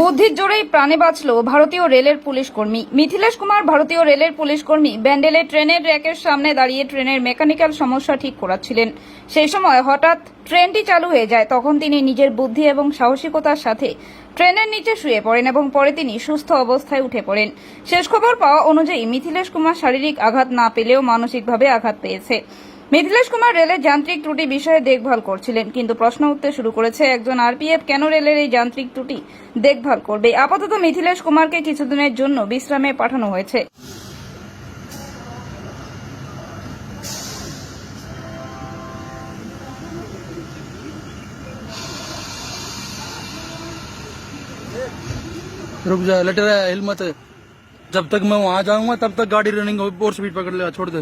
বুদ্ধির জোরেই প্রাণে বাঁচল ভারতীয় রেলের পুলিশ কর্মী। মিথিলেশ কুমার, ভারতীয় রেলের পুলিশ কর্মী, ব্যান্ডেলে ট্রেনের র্যাকের সামনে দাঁড়িয়ে ট্রেনের মেকানিক্যাল সমস্যা ঠিক করাচ্ছিলেন। সেই সময় হঠাৎ ট্রেনটি চালু হয়ে যায়, তখন তিনি নিজের বুদ্ধি এবং সাহসিকতার সাথে ট্রেনের নিচে শুয়ে পড়েন এবং পরে তিনি সুস্থ অবস্থায় উঠে পড়েন। শেষ খবর পাওয়া অনুযায়ী মিথিলেশ কুমার শারীরিক আঘাত না পেলেও মানসিকভাবে আঘাত পেয়েছে। মিথিলেশ কুমার রেলের যান্ত্রিক ত্রুটি বিষয়ে দেখভাল করছিলেন কিন্তু প্রশ্ন উঠতে শুরু করেছে একজন আরপিএফ কেন রেলের এই যান্ত্রিক ত্রুটি দেখভাল করবে আপাতত মিথিলেশ কুমারকে কিছুদিনের জন্য বিশ্রামে পাঠানো হয়েছে रुक जा लट रहा है हिल मत जब तक मैं वहां जाऊंगा तब तक गाड़ी रनिंग और स्पीड पकड़ लेगा छोड़ दे